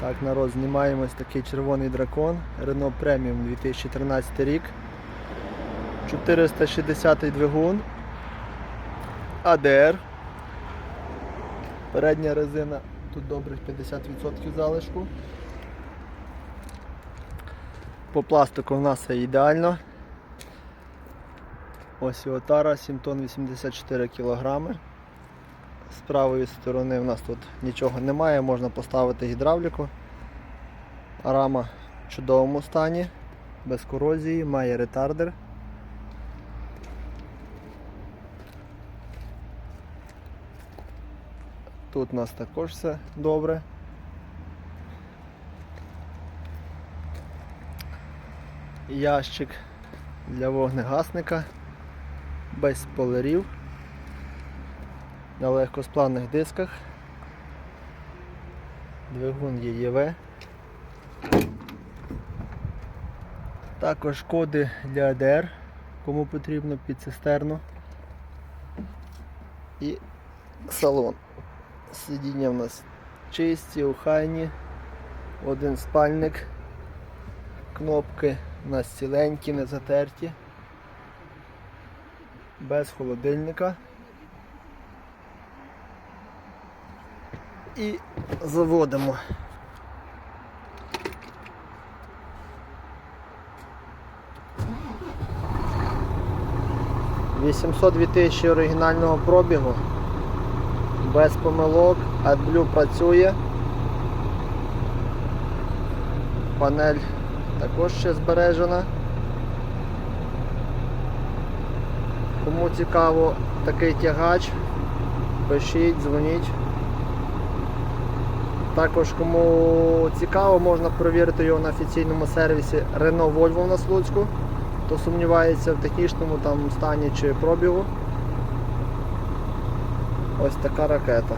Так, народ, знімаємо ось такий червоний дракон. Renault Premium 2013 рік. 460 двигун. АДР. Передня резина тут добрих 50% залишку. По пластику в нас все ідеально. Ось його тара 7 тонн 84 кілограми. З правої сторони в нас тут нічого немає, можна поставити гідравліку. Рама в чудовому стані, без корозії, має ретардер. Тут у нас також все добре. Ящик для вогнегасника без полерів на легкосплавних дисках. Двигун ЄЄВ. Також коди для АДР, кому потрібно під цистерну. І салон. Сидіння в нас чисті, охайні, один спальник, кнопки у нас ціленькі, не затерті, без холодильника. І заводимо. «802 тисячі оригінального пробігу без помилок, AdBlue працює. Панель також ще збережена. Кому цікаво такий тягач, пишіть, дзвоніть. Також кому цікаво, можна перевірити його на офіційному сервісі Renault Volvo на Слуцьку, хто сумнівається в технічному там стані чи пробігу. Ось така ракета.